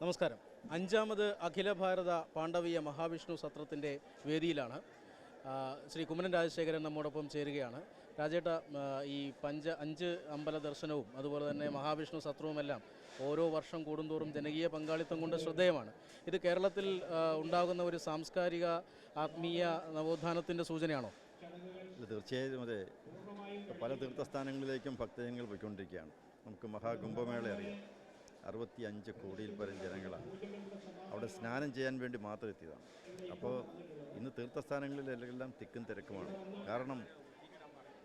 നമസ്കാരം. അഞ്ചാമത് അഖില ഭാരത പാണ്ഡവീയ മഹാവിഷ്ണു സത്രത്തിന്റെ വേദിയിലാണ്. ശ്രീ കുമ്മനം രാജശേഖരൻ നമ്മോടൊപ്പം ചേരുകയാണ്. രാജേട്ട ഈ പഞ്ച അഞ്ച് അമ്പല ദർശനവും അതുപോലെ തന്നെ മഹാവിഷ്ണു സത്രവുമെല്ലാം ഓരോ വർഷം കൂടുന്തോറും ജനകീയ പങ്കാളിത്തം കൊണ്ട് ശ്രദ്ധേയമാണ്. ഇത് കേരളത്തിൽ ഉണ്ടാകുന്ന ഒരു സാംസ്കാരിക ആത്മീയ നവോത്ഥാനത്തിന്റെ സൂചനയാണോ? തീർച്ചയായും അതെ. പല തീർത്ഥസ്ഥാനങ്ങളിലേക്കും ഭക്തജനങ്ങൾ പോയിക്കൊണ്ടിരിക്കുകയാണ്. നമുക്ക് മഹാകുംഭമേള അറിയാം. അറുപത്തി അഞ്ച് കോടിയിൽ പരം ജനങ്ങളാണ്. അവിടെ സ്നാനം ചെയ്യാൻ വേണ്ടി മാത്രം എത്തിയതാണ്. അപ്പോൾ ഇന്ന് തീർത്ഥസ്ഥാനങ്ങളിലെല്ലാം തിക്കും തിരക്കുമാണ്. കാരണം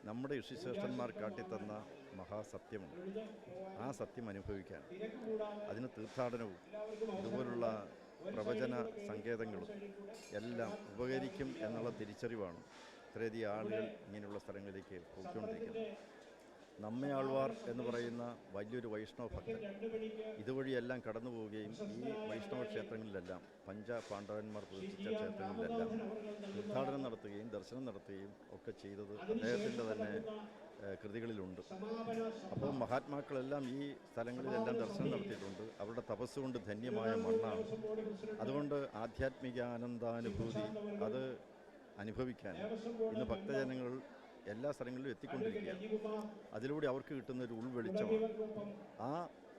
നമ്മുടെ ഋഷിശ്രേഷ്ഠന്മാർ കാട്ടിത്തന്ന മഹാസത്യമുണ്ട് ആ സത്യം അനുഭവിക്കാൻ അതിന് തീർത്ഥാടനവും ഇതുപോലുള്ള പ്രവചന സങ്കേതങ്ങളും എല്ലാം ഉപകരിക്കും എന്നുള്ള തിരിച്ചറിവാണ് ഇത്രയധികം ആളുകൾ ഇങ്ങനെയുള്ള സ്ഥലങ്ങളിലേക്ക് പോയിക്കൊണ്ടിരിക്കുന്നത്. നമ്മെ ആൾവാർ എന്ന് പറയുന്ന വലിയൊരു വൈഷ്ണവ ഭക്തൻ. ഇതുവഴിയെല്ലാം കടന്നു പോവുകയും ഈ വൈഷ്ണവ ക്ഷേത്രങ്ങളിലെല്ലാം പഞ്ച പാണ്ഡവന്മാർ പ്രതിഷ്ഠിച്ച ക്ഷേത്രങ്ങളിലെല്ലാം തീർത്ഥാടനം നടത്തുകയും ദർശനം നടത്തുകയും ഒക്കെ ചെയ്തത് അദ്ദേഹത്തിന്റെ തന്നെ കൃതികളിലുണ്ട്. അപ്പോൾ മഹാത്മാക്കളെല്ലാം ഈ സ്ഥലങ്ങളിലെല്ലാം ദർശനം നടത്തിയിട്ടുണ്ട്. അവരുടെ തപസ്സുകൊണ്ട് ധന്യമായ മണ്ണാണ്. അതുകൊണ്ട് ആധ്യാത്മിക ആനന്ദാനുഭൂതി അത് അനുഭവിക്കാൻ ഇന്ന് ഭക്തജനങ്ങൾ എല്ലാ സ്ഥലങ്ങളിലും എത്തിക്കൊണ്ടിരിക്കുകയാണ്. അതിലൂടെ അവർക്ക് കിട്ടുന്ന ഒരു ഉൾവെളിച്ചമാണ്. ആ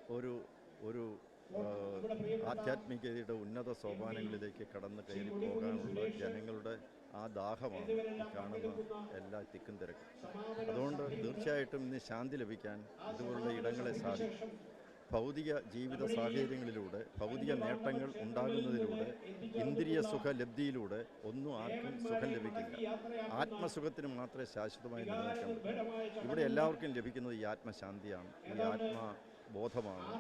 ഒരു ഒരു ആധ്യാത്മികതയുടെ ഉന്നത സോപാനങ്ങളിലേക്ക് കടന്നു കയറി പോകാനുള്ള ജനങ്ങളുടെ ആ ദാഹമാണ് കാണുന്ന എല്ലാ തിക്കും തിരക്കും. അതുകൊണ്ട് തീർച്ചയായിട്ടും ഇന്ന് ശാന്തി ലഭിക്കാൻ ഇതുപോലുള്ള ഇടങ്ങളെ സാധിക്കും. ഭൗതിക ജീവിത സാഹചര്യങ്ങളിലൂടെ ഭൗതിക നേട്ടങ്ങൾ ഉണ്ടാകുന്നതിലൂടെ ഇന്ദ്രിയ സുഖലബ്ധിയിലൂടെ ഒന്നും ആർക്കും സുഖം ലഭിക്കില്ല. ആത്മസുഖത്തിന് മാത്രമേ ശാശ്വതമായി നിലനിൽക്കാൻ പറ്റൂ. ഇവിടെ എല്ലാവർക്കും ലഭിക്കുന്നത് ഈ ആത്മശാന്തിയാണ് ഈ ആത്മബോധമാണ്.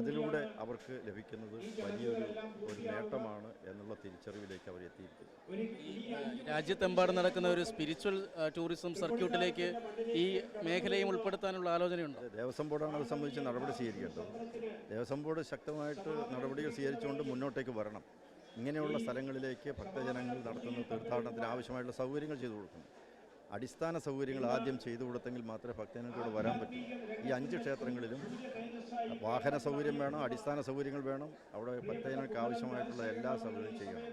അതിലൂടെ അവർക്ക് ലഭിക്കുന്നത് വലിയൊരു നേട്ടമാണ് എന്നുള്ള തിരിച്ചറിവിലേക്ക് അവർ എത്തിയിരിക്കുന്നത് രാജ്യത്തെമ്പാടും നടക്കുന്ന ഒരു സ്പിരിച്വൽ ടൂറിസം സർക്യൂട്ടിലേക്ക് ഈ മേഖലയും ഉൾപ്പെടുത്താനുള്ള ആലോചനയുണ്ട്? ദേവസ്വം ബോർഡാണ് അത് സംബന്ധിച്ച് നടപടി സ്വീകരിക്കേണ്ടത്. ദേവസ്വം ബോർഡ് ശക്തമായിട്ട് നടപടികൾ സ്വീകരിച്ചുകൊണ്ട് മുന്നോട്ടേക്ക് വരണം. ഇങ്ങനെയുള്ള സ്ഥലങ്ങളിലേക്ക് ഭക്തജനങ്ങൾ നടത്തുന്ന തീർത്ഥാടനത്തിന് ആവശ്യമായിട്ടുള്ള സൗകര്യങ്ങൾ ചെയ്തു കൊടുക്കണം. അടിസ്ഥാന സൗകര്യങ്ങൾ ആദ്യം ചെയ്തു കൊടുത്തെങ്കിൽ മാത്രമേ ഭക്തജനങ്ങളോട് വരാൻ പറ്റൂ. ഈ അഞ്ച് ക്ഷേത്രങ്ങളിലും വാഹന സൗകര്യം വേണം അടിസ്ഥാന സൗകര്യങ്ങൾ വേണം. അവിടെ ഭക്തജനങ്ങൾക്ക് ആവശ്യമായിട്ടുള്ള എല്ലാ സൗകര്യവും ചെയ്യണം.